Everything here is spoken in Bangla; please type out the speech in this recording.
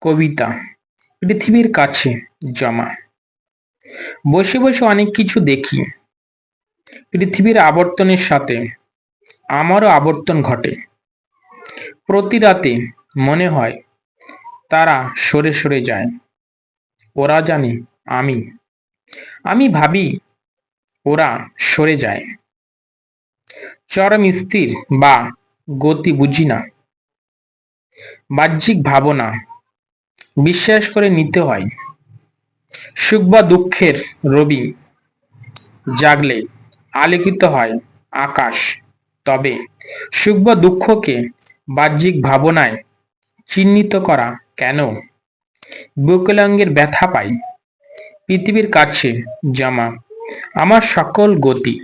কবিতা, পৃথিবীর কাছে জমা। বসে বসে অনেক কিছু দেখি। পৃথিবীর আবর্তনের সাথে আমারও আবর্তন ঘটে। প্রতি রাতে মনে হয় তারা সরে সরে যায়। ওরা জানে আমি। আমি ভাবি ওরা সরে যায়। চরম স্থির বা গতি বুঝি না। বাহ্যিক ভাবনা বিশ্বাস করে নিতে হয়। সুখ বা দুঃখের রবি জাগলে আলোকিত হয় আকাশ। তবে সুখ বা দুঃখকে বাহ্যিক ভাবনায় চিহ্নিত করা কেন? বুকলাঙ্গের ব্যথা পাই। পৃথিবীর কাছে জামা। আমার সকল গতি